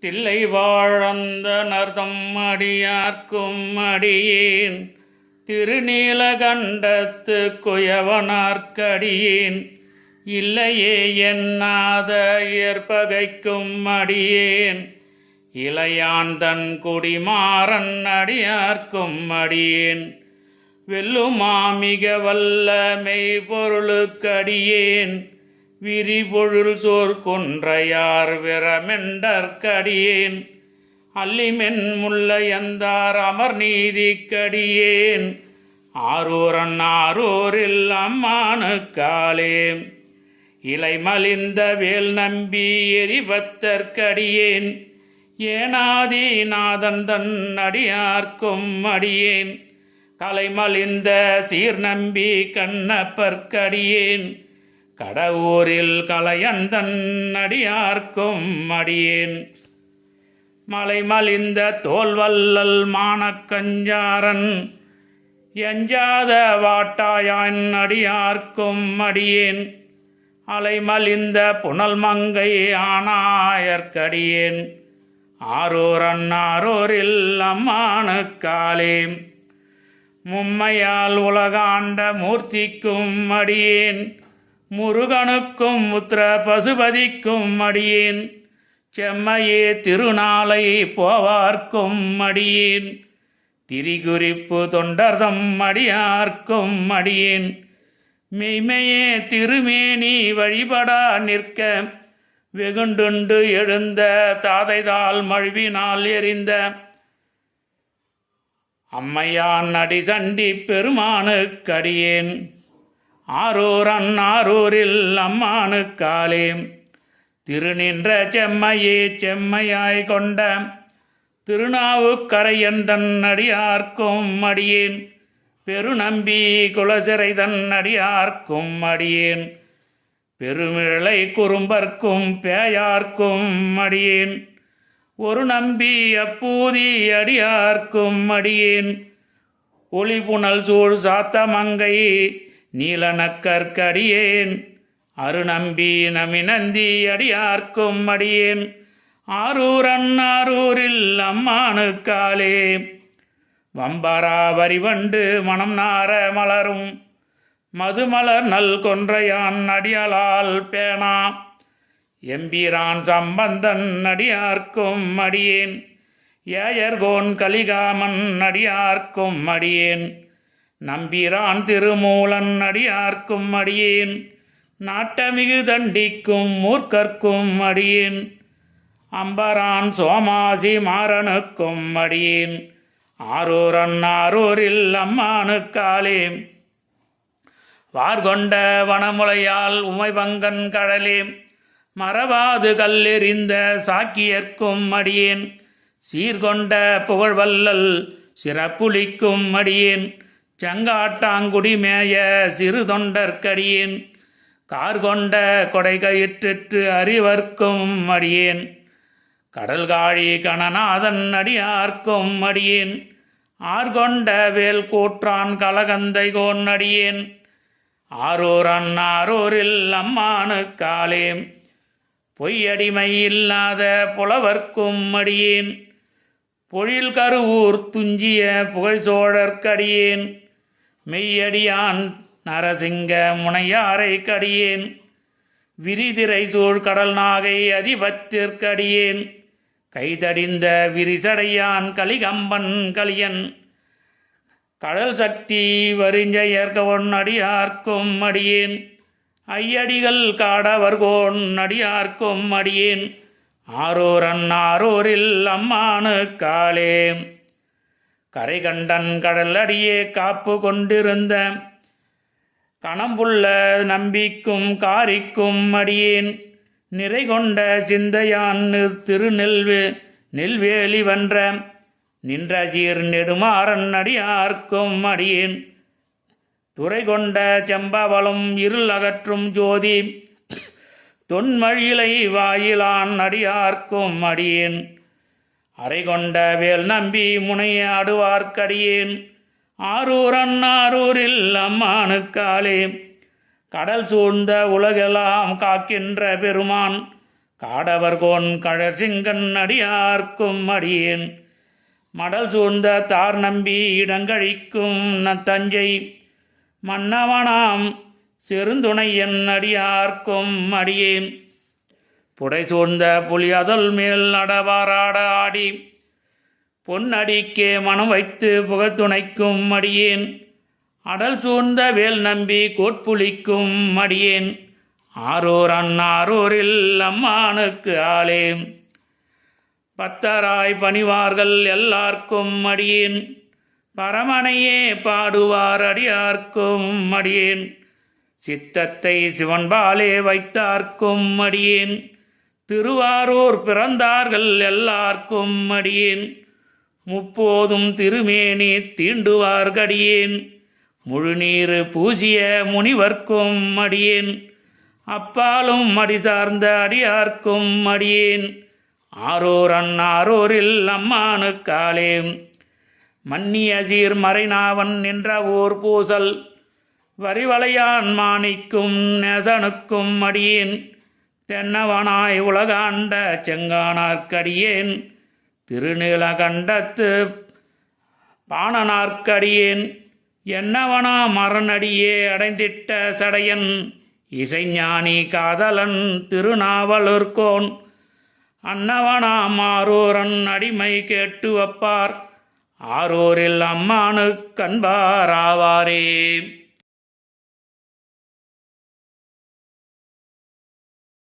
தில்லை வாழந்த நர்தம் அடியார்க்கும் அடியேன். திருநீலகண்டத்து குயவனார்க்கடியேன். இல்லையே என்னாத ஏற்பகைக்கும் அடியேன். இளையாந்தன் குடிமாறன் அடியார்க்கும் அடியேன். வெல்லுமாமிக வல்ல மெய்பொருளுக்கடியேன் விரிபொருள் சோர் கொன்றையார் விரமெண்டற்கடியேன் அல்லிமென் முல்லையந்தார் அமர் நீதிக்கடியேன் ஆரூரன் ஆரூரில் அம்மானுக்காலே இலை மலிந்த வேல் நம்பி எரிபத்தற்கடியேன் ஏனாதிநாதன் தன் அடியார்க்கும் அடியேன் கலைமலிந்த சீர் நம்பி கண்ணப்பற்கடியேன் கடவுரில் கலையந்தன் அடியார்க்கும் அடியேன். மலைமலிந்த தோல்வல்லல் மானக்கஞ்சாரன் எஞ்சாத வாட்டாயான் அடியார்க்கும் அடியேன். அலைமலிந்த புனல் மங்கை ஆனாயற்கடியேன் ஆரூரன் ஆரூரில் அம்மானுக்காலே மும்மையால் உலகாண்ட மூர்த்திக்கும் அடியேன். முருகனுக்கும் முத்திர பசுபதிக்கும் அடியேன். செம்மையே திருநாளை போவார்க்கும் அடியேன். திரிகுறிப்பு தொண்டர்தம் அடியார்க்கும் அடியேன். மெய்மையே திருமேனி வழிபடா நிற்க. வெகுண்டுண்டு எழுந்த தாதைதால் மழுவினால் எரிந்த. அம்மையான் அடிசண்டி பெருமானுக்கடியேன் ஆரூரன் ஆரூரில் அம்மானுக்காலே திருநின்ற செம்மையே செம்மையாய் கொண்ட திருநாவுக்கரையன் தன் அடியார்க்கும் அடியேன். பெருநம்பி குலசிறை தன் அடியார்க்கும் அடியேன். பெருமிழை குறும்பர்க்கும் பேயார்க்கும் அடியேன். ஒரு நம்பி அப்பூதி அடியார்க்கும் அடியேன். ஒளிபுணல் சூழ் சாத்தமங்கை நீலநக்கற்கடியேன். அருநம்பி நமினந்தி அடியார்க்கும் அடியேன். ஆரூரன் ஆரூரில் அம்மானுக்காலே வம்பரா வரிவண்டு மனம் நார மலரும். மதுமலர் நல் கொன்றையான் அடியலால் பேனா எம்பிரான் சம்பந்தன் அடியார்க்கும் அடியேன். ஏயர்கோன் கலிகாமன் அடியார்க்கும் அடியேன். நம்பிரான் திருமூலன் அடியார்க்கும் அடியேன். நாட்டமிகு தண்டிக்கும் மூர்க்கர்க்கும் அடியேன். அம்பரான் சோமாசி மாறனுக்கும் அடியேன். ஆரூரன் ஆரூரில் அம்மானுக்காலே. வார்கொண்ட வனமுலையால் உமைபங்கன் கடலே. மறவாது கல்லெறிந்த சாக்கியர்க்கும் அடியேன். சீர்கொண்ட புகழ்வல்லல் சிறப்புளிக்கும் அடியேன். செங்காட்டாங்குடிமேய சிறு தொண்டர்க்கடியேன் கார்கொண்ட கொடைகயிற்றிற்று அறிவர்க்கும் அடியேன். கடல்காழி கணநாதன் அடியார்க்கும் அடியேன். ஆர்கொண்ட வேல் கூற்றான் கலகந்தை கோன் அடியேன். அன்னாரூரில் அம்மானு காலேம். பொய்யடிமை இல்லாத புலவர்க்கும் அடியேன். பொழில் கருவூர் துஞ்சிய புகழ் சோழர்க்கடியேன் மெய்யடியான் நரசிங்க முனையாரை கடியேன். விரிதிரை சூழ் கடல் நாகை அதிபத்திற்கடியேன். கைதடிந்த விரிசடையான் கலிகம்பன் கலியன். கடல் சக்தி வரிஞ்சயர்கவன் அடியார்க்கும் அடியேன். ஐயடிகள் காடவர்கோன் அடியார்க்கும் அடியேன். ஆரூரன் ஆரூரில் அம்மானு காலே கரை கண்டன் காப்பு கொண்டிருந்த. கணம்புள்ள நம்பிக்கும் காரிக்கும் அடியேன். நிறை கொண்ட சிந்தையான் திருநெல்வே நெல்வேலி வென்ற. நின்ற சீர் நெடுமாறன் அடியார்க்கும் அடியேன். துறை கொண்ட செம்பவளம் இருள் அகற்றும் ஜோதி. தொன்மழிலை வாயிலான் அடியார்க்கும் அடியேன். அறை கொண்ட வேல் நம்பி முனையாடுவார்க்கடியேன் ஆரூர் ஆரூரன் ஆரூரில் அம்மானுக்காலே. கடல் சூழ்ந்த உலகெல்லாம் காக்கின்ற பெருமான். காடவர்கோன் கழசிங்கன் அடியார்க்கும் அடியேன். மடல் சூழ்ந்த தார் நம்பி இடங்கழிக்கும் ந தஞ்சை மன்னவனாம் செருந்துணையன் அடியார்க்கும் அடியேன். புடை சூழ்ந்த புலி அதல் மேல் நடவாராட ஆடி. பொன்னடிக்கே மனம் வைத்து புகழ்துணைக்கும் அடியேன். அடல் சூழ்ந்த வேல் நம்பி கோட்புலிக்கும் அடியேன். ஆரூர் அன்னாரூரில் அம்மானுக்கு ஆளே பத்தராய் பணிவார்கள் எல்லார்க்கும் அடியேன். பரமனையே பாடுவார் அடியார்க்கும் அடியேன். சித்தத்தை சிவன்பாலே வைத்தார்க்கும் அடியேன். திருவாரூர் பிறந்தார்கள் எல்லார்க்கும் அடியேன். முப்போதும் திருமேனி தீண்டுவார்கடியேன். முழுநீர் பூசிய முனிவர்க்கும் அடியேன். அப்பாலும் மடி சார்ந்த அடியார்க்கும் அடியேன். ஆரோர் அம்மானு காலேம் மன்னிய சீர் மறைநாவன் நின்ற ஓர் பூசல். வரிவளையான் மாணிக்கும் நெசனுக்கும் அடியேன். தென்னவனாய் உலகாண்ட செங்கானார்க்கடியேன் திருநீலகண்டத்து பாணனார்க்கடியேன் என்னவனா மரணடியே அடைந்திட்ட சடையன் இசைஞானி காதலன் திருநாவலூர்கோன். அன்னவனா மாரூரன் அடிமை கேட்டு வப்பார் ஆரூரில் அம்மானு கண்பாராவாரே.